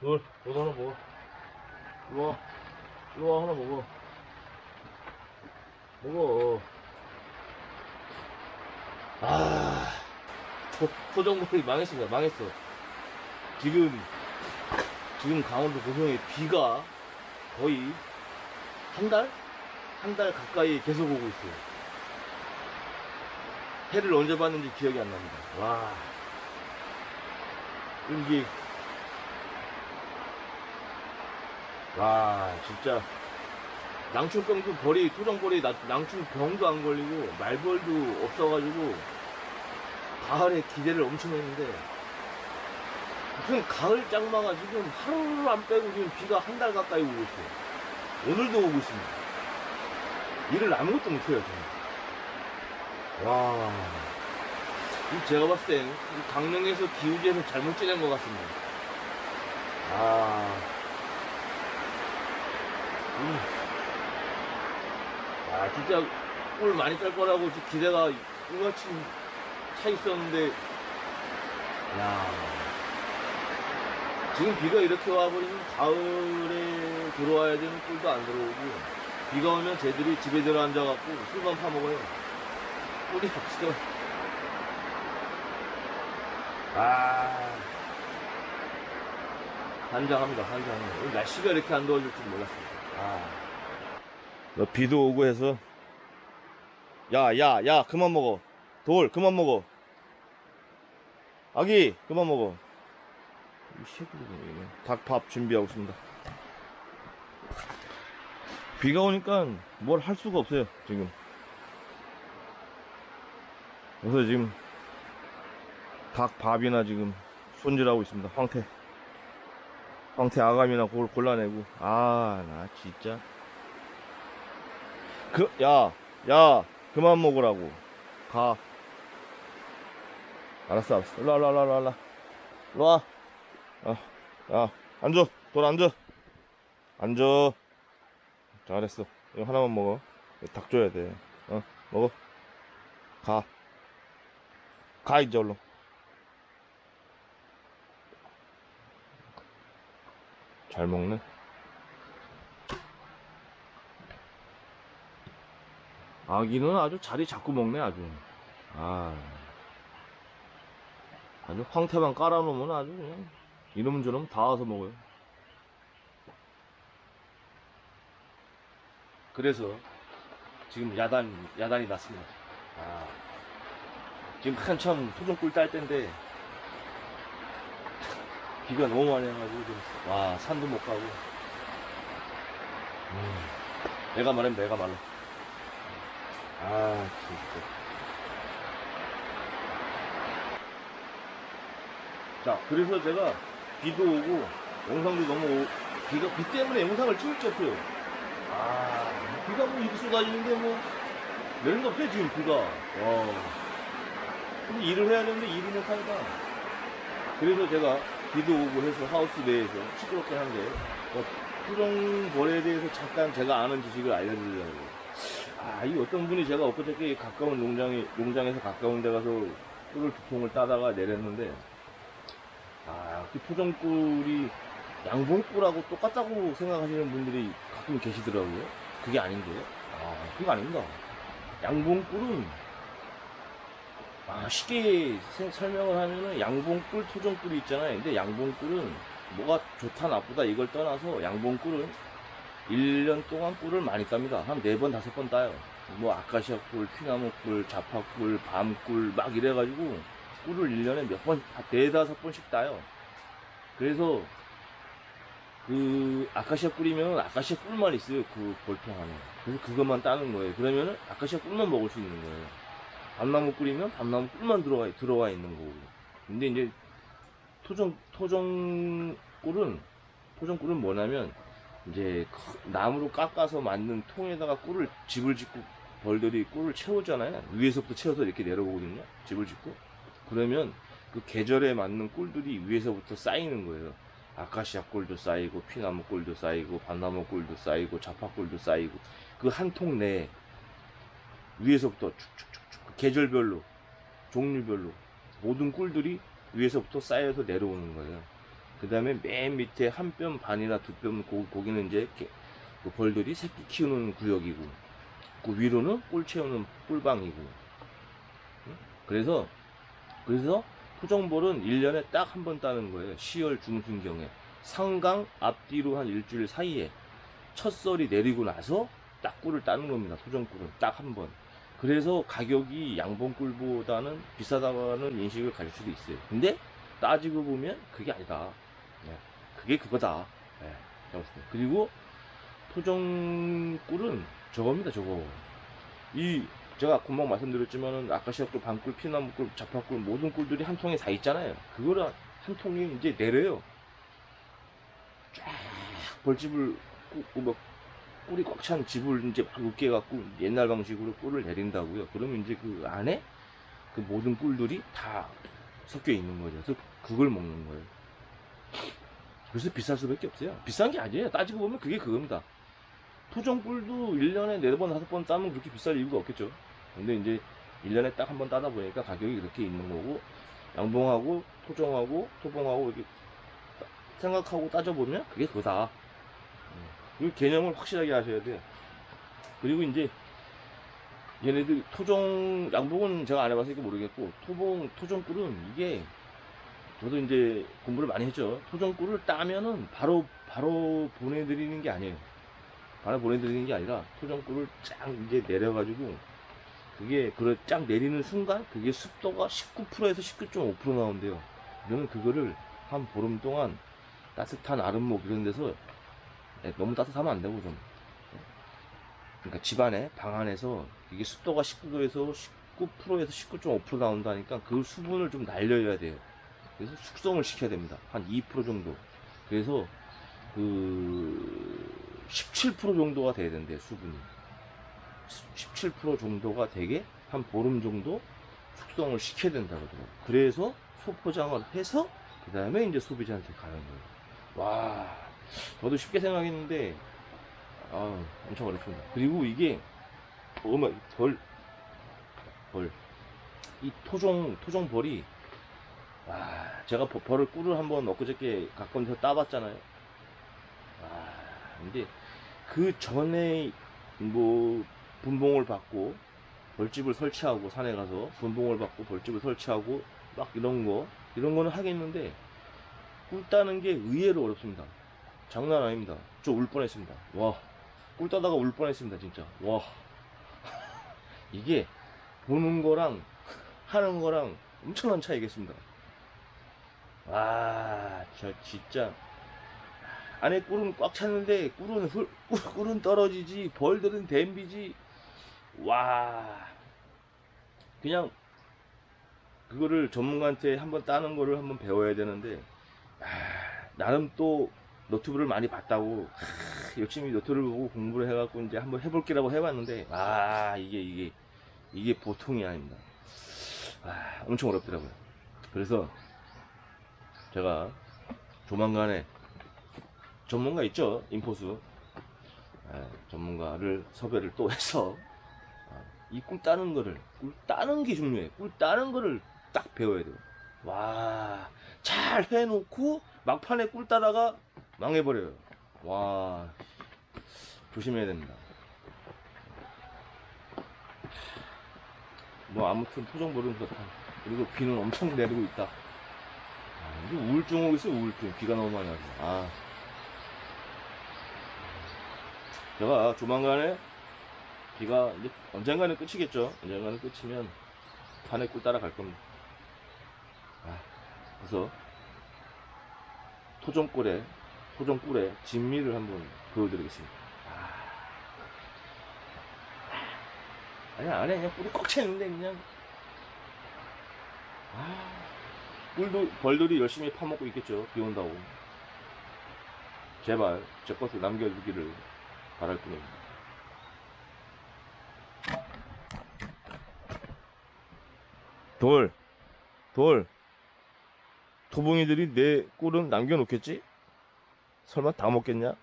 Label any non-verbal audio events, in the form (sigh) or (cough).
널, 너도 하나 먹어. 이리 와. 이리 와, 하나 먹어. 먹어. 아, 소, 소정부이 망했습니다. 망했어. 지금, 지금 강원도 고성에 비가 거의 한 달? 한 달 가까이 계속 오고 있어요. 해를 언제 봤는지 기억이 안 납니다. 와. 이게, 와, 진짜. 낭충병도 벌이, 토종벌이 나- 낭충병도 안 걸리고, 말벌도 없어가지고, 가을에 기대를 엄청 했는데, 무슨 가을 장마가 지금 하루 안 빼고 지금 비가 한 달 가까이 오고 있어요. 오늘도 오고 있습니다. 일을 아무것도 못해요, 저는. 와. 이 제가 봤을 땐, 이 강릉에서 기우제에서 잘못 지낸 것 같습니다. 아. 음. 아, 진짜 꿀 많이 딸 거라고 지- 기대가 이만큼 차 있었는데, 야. 지금 비가 이렇게 와버리면 가을에 들어와야 되는 꿀도 안 들어오고, 비가 오면 쟤들이 집에 들어 앉아갖고 술만 파먹어요. 꿀이 없어. 아. 환장합니다. 오늘 날씨가 이렇게 안 더워질 줄 몰랐어요. 아. 너 비도 오고 해서. 야, 야, 야, 그만 먹어. 돌, 그만 먹어. 아기, 그만 먹어. 닭밥 준비하고 있습니다. 비가 오니까 뭘 할 수가 없어요, 지금. 그래서 지금 닭밥이나 지금 손질하고 있습니다. 황태. 황태 아감이나 그걸 골라내고. 아, 나 진짜. 그, 야, 야, 그만 먹으라고. 가. 알았어, 알았어. 일로 와, 일로 와, 일로 와, 일로 와. 일로 와. 야, 야, 앉아. 돌 앉아. 앉아. 잘했어. 이거 하나만 먹어. 이거 닭 줘야 돼. 어, 먹어. 가. 가, 이제 얼른. 잘 먹네. 아기는 아주 자리 잡고 먹네, 아주. 아. 아주 황태만 깔아놓으면 아주 그냥 이놈 저놈 다 와서 먹어요. 그래서 지금 야단, 야단이 났습니다. 아. 지금 한참 토종꿀 딸 때인데 비가 너무 많이 와가지고 지금 와 산도 못 가고. 음, 내가 말하면 내가 말라 아 진짜. 자 그래서 제가 비도 오고 영상도 너무 오- 비가 비 때문에 영상을 찍을 게 없어요. 아 비가 뭐 이렇게 쏟아지는데 뭐 내린 거 없어요 지금 비가. 와. 근데 일을 해야 되는데 일을 못하니까. 그래서 제가 비도 오고 해서 하우스 내에서 시끄럽게 한 게, 뭐, 토종벌에 대해서 잠깐 제가 아는 지식을 알려드리려고. 아, 이 어떤 분이 제가 엊그저께 가까운 농장에, 농장에서 가까운 데 가서 꿀을 두 통을 따다가 내렸는데, 아, 그 토종꿀이 양봉꿀하고 똑같다고 생각하시는 분들이 가끔 계시더라고요. 그게 아닌데. 아, 그게 아닙니다. 양봉꿀은 아, 쉽게 세- 설명을 하면은 양봉꿀, 토종꿀이 있잖아요. 근데 양봉꿀은 뭐가 좋다 나쁘다 이걸 떠나서 양봉꿀은 1년 동안 꿀을 많이 땁니다. 한 4번, 5번 따요. 뭐 아카시아 꿀, 피나무 꿀, 자파 꿀, 밤 꿀 막 이래가지고 꿀을 1년에 몇 번, 한 4, 5번씩 따요. 그래서 그 아카시아 꿀이면 아카시아 꿀만 있어요. 그 볼통 안에. 그래서 그것만 따는 거예요. 그러면은 아카시아 꿀만 먹을 수 있는 거예요. 밤나무 꿀이면 밤나무 꿀만 들어가, 들어와 있는 거고. 근데 이제 토종, 토종 꿀은, 토종 꿀은 뭐냐면, 이제 크- 나무로 깎아서 만든 통에다가 꿀을, 집을 짓고 벌들이 꿀을 채우잖아요. 위에서부터 채워서 이렇게 내려오거든요. 집을 짓고. 그러면 그 계절에 맞는 꿀들이 위에서부터 쌓이는 거예요. 아카시아 꿀도 쌓이고, 피나무 꿀도 쌓이고, 밤나무 꿀도 쌓이고, 자파 꿀도 쌓이고, 그 한 통 내에 위에서부터 쭉쭉쭉쭉 그 계절별로 종류별로 모든 꿀들이 위에서부터 쌓여서 내려오는 거예요. 그 다음에 맨 밑에 한 뼘 반이나 두 뼘 고, 거기는 이제 그 벌들이 새끼 키우는 구역이고 그 위로는 꿀 채우는 꿀방이고. 응? 그래서 그래서 토종벌은 1년에 딱 한 번 따는 거예요. 10월 중순경에. 상강 앞뒤로 한 일주일 사이에 첫 썰이 내리고 나서 딱 꿀을 따는 겁니다. 토종꿀은 딱 한 번 그래서 가격이 양봉꿀보다는 비싸다는 인식을 가질 수도 있어요. 근데 따지고 보면 그게 아니다. 네, 그게 그거다. 네. 그리고 토종꿀은 저겁니다 저거. 이 제가 금방 말씀드렸지만은 아카시아꿀, 밤꿀, 피나무꿀, 자파꿀 모든 꿀들이 한 통에 다 있잖아요. 그거를 한 통에 이제 내려요. 쫙 벌집을 ቁ, 막 꿀이 꽉 찬 집을 이제 막 으깨 갖고 옛날 방식으로 꿀을 내린다고요 그러면 이제 그 안에 그 모든 꿀들이 다 섞여 있는 거죠 그래서 그걸 먹는 거예요 그래서 비쌀 수밖에 없어요. 비싼 게 아니에요. 따지고 보면 그게 그겁니다. 토종꿀도 1년에 4번, 5번 따면 그렇게 비쌀 이유가 없겠죠. 근데 이제 1년에 딱 한 번 따다 보니까 가격이 그렇게 있는 거고, 양봉하고, 토종하고, 토봉하고, 이렇게 따- 생각하고 따져보면 그게 그거다. 이 개념을 확실하게 하셔야 돼요. 그리고 이제, 얘네들 토종, 양봉은 제가 안 해봐서 모르겠고, 토봉, 토종 꿀은 이게 저도 이제 공부를 많이 했죠. 토종 꿀을 따면은 바로 바로 보내드리는 게 아니에요. 바로 보내드리는 게 아니라 토종 꿀을 쫙 이제 내려가지고 그게 그걸 쫙 내리는 순간 그게 습도가 19%에서 19.5% 나온대요. 그러면 그거를 한 보름 동안 따뜻한 아랫목 이런 데서 예, 너무 따뜻하면 안 되고 좀 그러니까 집안에 방 안에서 이게 습도가 19도에서 19%에서 19.5% 나온다니까 그 수분을 좀 날려야 돼요. 그래서 숙성을 시켜야 됩니다. 한 2% 정도. 그래서 그 17% 정도가 돼야 된대요, 수분이. 17% 정도가 되게 한 보름 정도 숙성을 시켜야 된다 그러더라고요. 그래서 소포장을 해서 그 다음에 이제 소비자한테 가는 거예요. 와, 저도 쉽게 생각했는데 아, 엄청 어렵습니다. 그리고 이게 어마 벌, 벌, 이 토종 토종 벌이 와, 제가 버- 벌을 꿀을 한번 엊그저께 가까운데서 따봤잖아요. 와, 근데 그 전에 뭐 분봉을 받고 벌집을 설치하고 산에 가서 분봉을 받고 벌집을 설치하고 막 이런 거 이런 거는 하겠는데 꿀 따는 게 의외로 어렵습니다. 장난 아닙니다. 저 울 뻔했습니다. 와, 꿀 따다가 울 뻔했습니다, 진짜. 와, (laughs) 이게 보는 거랑 하는 거랑 엄청난 차이겠습니다. 와, 저 진짜 안에 꿀은 꽉 찼는데 꿀은 흘, 꿀, 꿀은 떨어지지 벌들은 댐비지 와 그냥 그거를 전문가한테 한번 따는 거를 한번 배워야 되는데 아, 나름 또 노트북을 많이 봤다고. 아, 열심히 노트를 보고 공부를 해갖고 이제 한번 해볼게라고 해봤는데 아 이게 이게 이게 보통이 아닙니다. 아 엄청 어렵더라고요. 그래서 제가 조만간에 전문가 있죠? 인포수. 예, 전문가를 섭외를 또 해서 이꿀 따는 거를 꿀 따는 게 중요해. 꿀 따는 거를 딱 배워야 돼요. 와 잘 해놓고 막판에 꿀 따다가 망해버려요. 와 조심해야 됩니다. 뭐 아무튼 토종 벌은 그렇다. 그리고 비는 엄청 내리고 있다. 아, 이게 우울증 오겠어요 우울증. 비가 너무 많이 와서. 아. 제가 조만간에 비가 이제 언젠가는 끝이겠죠. 언젠가는 끝이면 판에 꿀 따라갈 겁니다. 아, 그래서 토종꿀에 토종꿀에 진미를 한번 보여드리겠습니다. 아. 아니 안에 그냥 꿀이 꽉 차있는데 그냥. 아 꿀도 벌들이 열심히 파먹고 있겠죠 비 온다고. 제발 제 것을 남겨주기를 바랄 뿐입니다. 돌, 돌, 토봉이들이 내 꿀은 남겨놓겠지? 설마 다 먹겠냐?